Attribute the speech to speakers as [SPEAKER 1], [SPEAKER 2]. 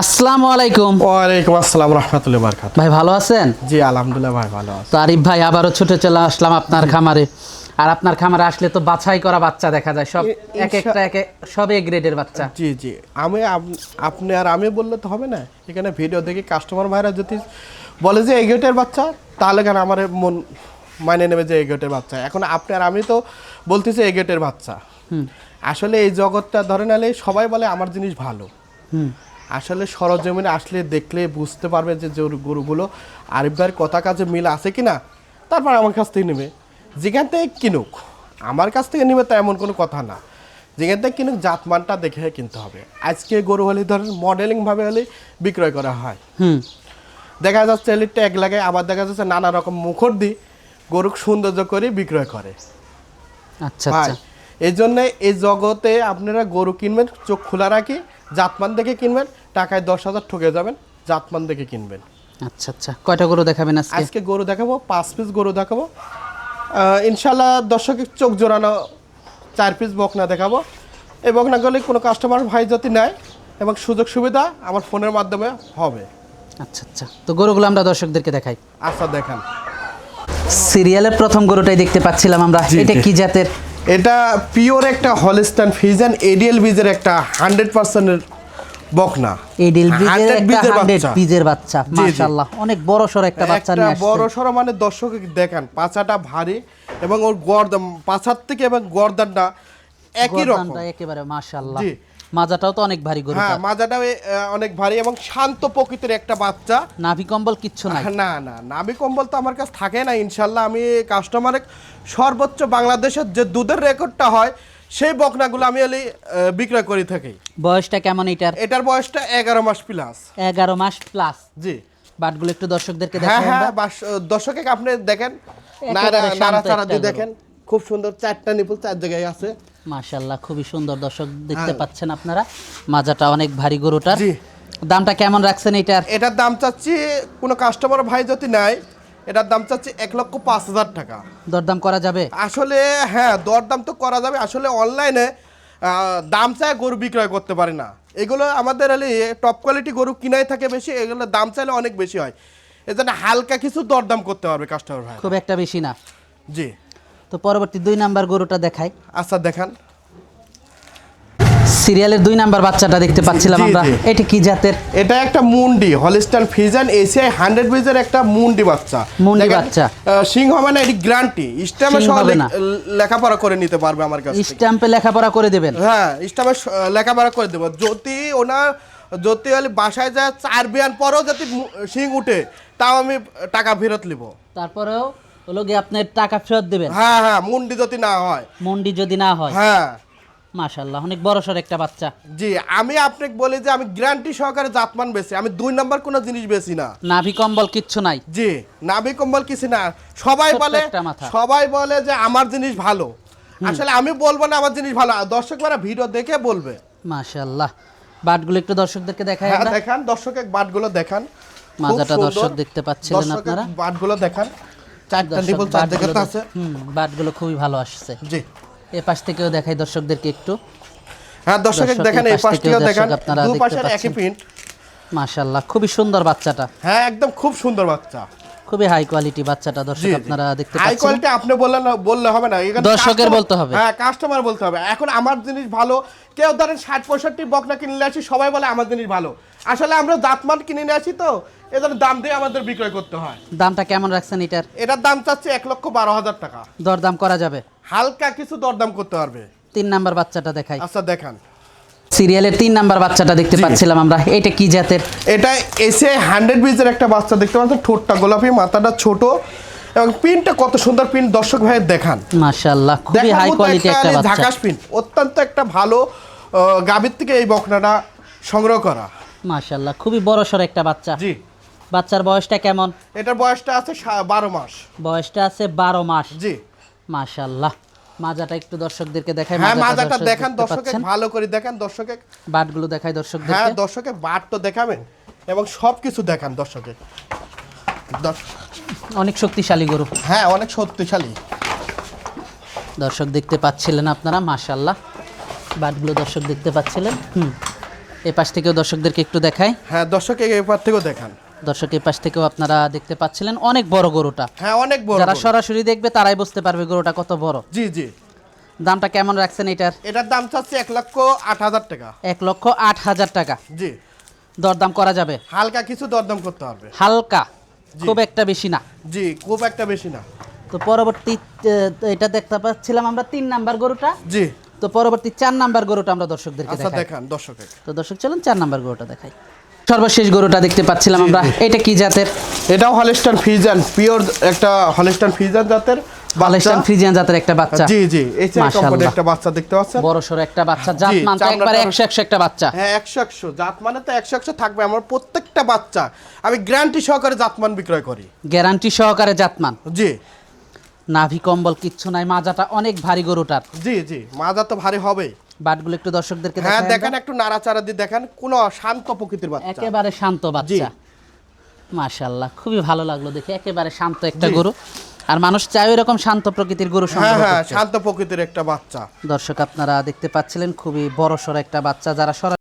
[SPEAKER 1] আসসালামু আলাইকুম।
[SPEAKER 2] ওয়ালাইকুম আসসালাম রহমতুল্লাহ বারকাত
[SPEAKER 1] ভাই ভালো আছেন?
[SPEAKER 2] জি আলহামদুলিল্লাহ ভাই ভালো আছে।
[SPEAKER 1] তো আরিফ ভাই আবারও ছুটে চলে আসলাম আপনার খামারে। আর আপনার খামারে আসলে তো বাছাই করা বাচ্চা দেখা যায়। সব এক একটা এক সব এ গ্রেডের বাচ্চা।
[SPEAKER 2] জি জি। আমি আপ- আপনি আর আমি বললে তো হবে না? এখানে ভিডিও দেখি কাস্টমার ভাইরা যদি বলে যে এই বাচ্চা তাহলে কেন আমার মন মানে নেবে যে এই বাচ্চা? এখন আপনি আর আমি তো বলতেছি এই গেটের বাচ্চা। আসলে এই জগৎটা ধরে নালে সবাই বলে আমার জিনিস ভালো।
[SPEAKER 1] হুম।
[SPEAKER 2] আসলে সরজমিনে আসলে দেখলে বুঝতে পারবে যে গরুগুলো আরিফ ভাইয়ের কথা কাজে মিল আছে কি না তারপর আমার কাছ থেকে নেবে। যেখান থেকে কিনুক আমার কাছ থেকে নেবে তা এমন কোনো কথা না। যেখান থেকে কিনুক জাতমানটা দেখে কিনতে হবে। আজকে গরু হলে ধরেন মডেলিংভাবে হলে বিক্রয় করা হয়।
[SPEAKER 1] হুম।
[SPEAKER 2] দেখা যাচ্ছে হলে ট্যাগ লাগে আবার দেখা যাচ্ছে নানা রকম মুখর দিয়ে গরু সৌন্দর্য করে বিক্রয় করে।
[SPEAKER 1] আচ্ছা আচ্ছা।
[SPEAKER 2] এই জন্য এই জগতে আপনারা গরু কিনবেন চোখ খোলা রাখি জাতমান দেখে কিনবেন টাকায় দশ হাজার ঠকে যাবেন জাতমান দেখে কিনবেন।
[SPEAKER 1] আচ্ছা আচ্ছা। কয়টা গরু দেখাবেন আজকে?
[SPEAKER 2] আজকে গরু দেখাবো পাঁচ পিস গরু দেখাবো। ইনশাল্লাহ দর্শকের চোখ জোড়ানো চার পিস বকনা দেখাবো। এই বকনাগুলি কোনো কাস্টমার ভাই যদি নেয় এবং সুযোগ সুবিধা আমার ফোনের মাধ্যমে হবে।
[SPEAKER 1] আচ্ছা আচ্ছা। তো গরুগুলো আমরা দর্শকদেরকে দেখাই।
[SPEAKER 2] আচ্ছা দেখান।
[SPEAKER 1] সিরিয়ালের প্রথম গরুটাই দেখতে পাচ্ছিলাম আমরা। এটা। কি জাতের?
[SPEAKER 2] এটা পিওর একটা হলিস্টান ফিজান এডিএল বিজের একটা হান্ড্রেড পার্সেন্টের বকনা।
[SPEAKER 1] এডিএল বিজের বীজের
[SPEAKER 2] 100
[SPEAKER 1] একটা হান্ড্রেড
[SPEAKER 2] বাচ্চা।
[SPEAKER 1] বাচ্চা মাশাআল্লাহ অনেক বড় সর একটা বাচ্চা নিয়ে আসছে।
[SPEAKER 2] বড় সর মানে দর্শক দেখান পাছাটা ভারী এবং ওর গর্দান পাছার থেকে এবং গর্দানটা একই রকম।
[SPEAKER 1] একেবারে মাশাআল্লাহ।
[SPEAKER 2] জি।
[SPEAKER 1] মাজাটাও তো অনেক ভারী গরু
[SPEAKER 2] হ্যাঁ মাজাটাও অনেক ভারী এবং শান্ত প্রকৃতির একটা বাচ্চা।
[SPEAKER 1] নাভি কম্বল কিচ্ছু নাই।
[SPEAKER 2] না না নাবি কম্বল তো আমার কাছে থাকে না ইনশাল্লাহ আমি কাস্টমারে সর্বোচ্চ বাংলাদেশের যে দুধের রেকর্ডটা হয় সেই বকনাগুলো আমি এলি বিক্রয় করে থাকি।
[SPEAKER 1] বয়সটা কেমন এটার?
[SPEAKER 2] এটার বয়সটা এগারো মাস প্লাস
[SPEAKER 1] এগারো মাস প্লাস
[SPEAKER 2] জি।
[SPEAKER 1] বাটগুলো একটু দর্শকদেরকে
[SPEAKER 2] হ্যাঁ হ্যাঁ দর্শকে আপনি দেখেন
[SPEAKER 1] একটা
[SPEAKER 2] দিয়ে দেখেন। খুব সুন্দর চারটা নিপুল চার জায়গায় আছে।
[SPEAKER 1] মাশাআল্লাহ খুবই সুন্দর। দর্শক দেখতে
[SPEAKER 2] হ্যাঁ।
[SPEAKER 1] পাচ্ছেন আপনারা মাজাটা অনেক ভারী গরুটার। দামটা কেমন রাখছেন এটার
[SPEAKER 2] এটার দাম চাচ্ছি কোনো কাস্টমার ভাই যদি নেয় এটার দাম চাচ্ছি এক লক্ষ পাঁচ হাজার টাকা।
[SPEAKER 1] দরদাম করা যাবে?
[SPEAKER 2] আসলে হ্যাঁ দরদাম তো করা যাবে। আসলে অনলাইনে দাম চায় গরু বিক্রয় করতে পারে না। এগুলো আমাদের হলে টপ কোয়ালিটি গরু কিনাই থাকে বেশি এগুলো দাম চাইলে অনেক বেশি হয়। এজন্য হালকা কিছু দরদাম করতে পারবে কাস্টমার ভাই।
[SPEAKER 1] খুব একটা বেশি না।
[SPEAKER 2] জি।
[SPEAKER 1] তো পরবর্তী দুই নাম্বার গরুটা দেখাই।
[SPEAKER 2] আচ্ছা দেখান।
[SPEAKER 1] সিরিয়ালের দুই নাম্বার বাচ্চাটা দেখতে পাচ্ছিলাম আমরা। এটা কি জাতের?
[SPEAKER 2] এটা একটা মুন্ডি হলিস্টান ফিজান এসিআই হান্ড্রেড বিজের একটা মুন্ডি বাচ্চা।
[SPEAKER 1] মুন্ডি বাচ্চা।
[SPEAKER 2] আহ, সিং হবে না এটি গ্যারান্টি স্টামে
[SPEAKER 1] সিং
[SPEAKER 2] সহ লেখাপড়া করে নিতে পারবে আমার কাছে
[SPEAKER 1] স্ট্যাম্পে লেখাপড়া করে দেবেন।
[SPEAKER 2] হ্যাঁ স্ট্যাম্পে লেখাপড়া করে দেবো। যদি ওনার যদি হলে বাসায় যায় চার বিয়ান পরেও যদি সিং উঠে তাও আমি টাকা ফেরত নিব।
[SPEAKER 1] তারপরেও হলো গিয়ে আপনি টাকা ফেরত দেবেন।
[SPEAKER 2] হ্যাঁ হ্যাঁ মুন্ডি যদি না হয়।
[SPEAKER 1] মন্ডি যদি না হয়।
[SPEAKER 2] হ্যাঁ।
[SPEAKER 1] অনেক বড় সর একটা বাচ্চা।
[SPEAKER 2] জি আমি আপনাকে বলি যে আমি গ্যারান্টি সহকারে জাতমান বেশি আমি দুই নম্বর কোনো জিনিস বেশি না।
[SPEAKER 1] নাভি কম্বল কিচ্ছু নাই।
[SPEAKER 2] জি নাভি কম্বল কিছু না। সবাই বলে সবাই বলে যে আমার জিনিস ভালো। আসলে আমি বলব না আমার জিনিস ভালো। দর্শকরা ভিডিও দেখে বলবে।
[SPEAKER 1] মাশাআল্লাহ। বাটগুলো একটু দর্শকদেরকে দেখাই
[SPEAKER 2] হ্যাঁ দেখান। দর্শকের বাটগুলো দেখান।
[SPEAKER 1] মাজাটা দর্শক দেখতে পাচ্ছিলেন
[SPEAKER 2] দর্শকের
[SPEAKER 1] আপনারা।
[SPEAKER 2] বাটগুলো দেখান। চারটা চার
[SPEAKER 1] বাটগুলো
[SPEAKER 2] জায়গাতে আছে।
[SPEAKER 1] হুম বাটগুলো খুবই ভালো আসছে।
[SPEAKER 2] জি।
[SPEAKER 1] এ পাশ থেকেও দেখাই দর্শকদেরকে একটু।
[SPEAKER 2] হ্যাঁ
[SPEAKER 1] দর্শক,
[SPEAKER 2] দেখেন
[SPEAKER 1] এই পাশ থেকেও
[SPEAKER 2] পাশের একই
[SPEAKER 1] পাচ্ছেন।
[SPEAKER 2] প্রিন্ট
[SPEAKER 1] মাশাআল্লাহ খুবই সুন্দর বাচ্চাটা।
[SPEAKER 2] হ্যাঁ একদম খুব সুন্দর বাচ্চা।
[SPEAKER 1] খুবই হাই কোয়ালিটি বাচ্চাটা দর্শক আপনারা দেখতে
[SPEAKER 2] হাই কোয়ালিটি আপনি বললে না বললে হবে না। এখানে
[SPEAKER 1] দর্শকের বলতে হবে।
[SPEAKER 2] হ্যাঁ কাস্টমার বলতে হবে। এখন আমার জিনিস ভালো। কেউ ধরেন ষাট পঁয়ষট্টি বক বকনা কিনলে আসি সবাই বলে আমার জিনিস ভালো। আসলে আমরা জাতমান কিনে নিয়ে আসি তো। এদের দাম দিয়ে আমাদের বিক্রয় করতে হয়।
[SPEAKER 1] দামটা কেমন রাখছেন এটার?
[SPEAKER 2] এটার দাম চাচ্ছে এক লক্ষ বারো হাজার টাকা।
[SPEAKER 1] দরদাম করা যাবে?
[SPEAKER 2] হালকা কিছু দরদাম করতে পারবে।
[SPEAKER 1] তিন নাম্বার বাচ্চাটা দেখাই।
[SPEAKER 2] আচ্ছা দেখান।
[SPEAKER 1] সিরিয়ালের তিন নাম্বার বাচ্চাটা দেখতে পাচ্ছিলাম আমরা। এটা কি জাতের?
[SPEAKER 2] এটা এসে হান্ড্রেড বিজের একটা বাচ্চা দেখতে পাচ্ছেন ঠোঁটটা গোলাপি মাথাটা ছোট এবং পিনটা কত সুন্দর পিন দর্শক ভাইয়ের দেখান।
[SPEAKER 1] মাশাআল্লাহ খুবই হাই কোয়ালিটি একটা বাচ্চা।
[SPEAKER 2] ঝাকাশ পিন অত্যন্ত একটা ভালো গাভীর থেকে এই বকনাটা সংগ্রহ করা।
[SPEAKER 1] মাশাআল্লাহ খুবই বড় সর একটা বাচ্চা।
[SPEAKER 2] জি।
[SPEAKER 1] বাচ্চার বয়সটা কেমন?
[SPEAKER 2] এটার বয়সটা আছে বারো মাস।
[SPEAKER 1] বয়সটা আছে বারো মাস।
[SPEAKER 2] জি।
[SPEAKER 1] মাশাআল্লাহ। মাজাটা একটু দর্শকদেরকে দেখাই
[SPEAKER 2] হ্যাঁ
[SPEAKER 1] মাজাটা
[SPEAKER 2] দেখান দর্শকে ভালো করে দেখান দর্শকে।
[SPEAKER 1] বাটগুলো দেখাই
[SPEAKER 2] দর্শকদের
[SPEAKER 1] হ্যাঁ
[SPEAKER 2] দর্শকে বাট তো দেখাবেন এবং সব কিছু দেখান দর্শকে। দর্শ-
[SPEAKER 1] অনেক শক্তিশালী গরু।
[SPEAKER 2] হ্যাঁ অনেক শক্তিশালী।
[SPEAKER 1] দর্শক দেখতে পাচ্ছিলেন আপনারা মাশাআল্লাহ। বাটগুলো দর্শক দেখতে পাচ্ছিলেন। হুম। এই পাশ থেকেও দর্শকদেরকে একটু দেখাই।
[SPEAKER 2] হ্যাঁ দর্শক এবার থেকেও দেখান।
[SPEAKER 1] দর্শক এই পাশ থেকেও আপনারা দেখতে পাচ্ছিলেন অনেক বড় গরুটা।
[SPEAKER 2] হ্যাঁ অনেক বড়
[SPEAKER 1] যারা সরাসরি দেখবে তারাই বুঝতে পারবে গরুটা কত বড়।
[SPEAKER 2] জি জি।
[SPEAKER 1] দামটা কেমন রাখছেন এটার?
[SPEAKER 2] এটার দাম চাচ্ছে এক লক্ষ আট হাজার টাকা।
[SPEAKER 1] এক লক্ষ আট হাজার টাকা।
[SPEAKER 2] জি।
[SPEAKER 1] দরদাম করা যাবে?
[SPEAKER 2] হালকা কিছু দরদাম করতে হবে।
[SPEAKER 1] হালকা? খুব একটা বেশি না?
[SPEAKER 2] জি খুব একটা বেশি না।
[SPEAKER 1] তো পরবর্তী এটা দেখতে পাচ্ছিলাম আমরা তিন নাম্বার গরুটা।
[SPEAKER 2] জি।
[SPEAKER 1] তো পরবর্তী চার নাম্বার গরুটা আমরা দর্শকদেরকে
[SPEAKER 2] আচ্ছা
[SPEAKER 1] দেখাই।
[SPEAKER 2] দেখান দর্শকের।
[SPEAKER 1] তো দর্শক চলুন চার নাম্বার গরুটা দেখাই। সর্বশেষ গরুটা দেখতে পাচ্ছিলাম আমরা। এটা কি জাতের?
[SPEAKER 2] এটাও হলিস্টান ফিজান পিওর একটা হলিস্টান ফিজান জাতের
[SPEAKER 1] মালয়েশিয়ান ফ্রিজিয়ান জাতের একটা বাচ্চা।
[SPEAKER 2] জি জি এই কোম্পানির। একটা বাচ্চা দেখতে পাচ্ছেন?
[SPEAKER 1] বড় সড়ো একটা বাচ্চা। জাত মান তো একবারে
[SPEAKER 2] অনেক-
[SPEAKER 1] একশো একশো একটা বাচ্চা।
[SPEAKER 2] হ্যাঁ একশো একশো। জাত মানে তো একশো একশো থাকবে। আমার প্রত্যেকটা বাচ্চা আমি গ্যারান্টি সহকারে জাতমান বিক্রয় করি।
[SPEAKER 1] গ্যারান্টি সহকারে জাতমান
[SPEAKER 2] জি।
[SPEAKER 1] নাভি কম্বল কিচ্ছু নাই। মাজাটা অনেক ভারী গরুটার।
[SPEAKER 2] জি জি। মাজা তো ভারী হবে
[SPEAKER 1] বাটগুলো একটু দর্শকদেরকে
[SPEAKER 2] হ্যাঁ দেখেন একটু নাড়াচাড়া দিয়ে দেখেন কোন শান্ত প্রকৃতির বাচ্চা।
[SPEAKER 1] একেবারে শান্ত বাচ্চা। মাশাআল্লাহ খুবই ভালো লাগল দেখে একেবারে শান্ত একটা। গরু। আর মানুষ চায় এরকম শান্ত প্রকৃতির গরু
[SPEAKER 2] হ্যাঁ হ্যাঁ শান্ত প্রকৃতির একটা বাচ্চা।
[SPEAKER 1] দর্শক আপনারা দেখতে পাচ্ছিলেন খুবই বড় সড় একটা বাচ্চা যারা সরাসরি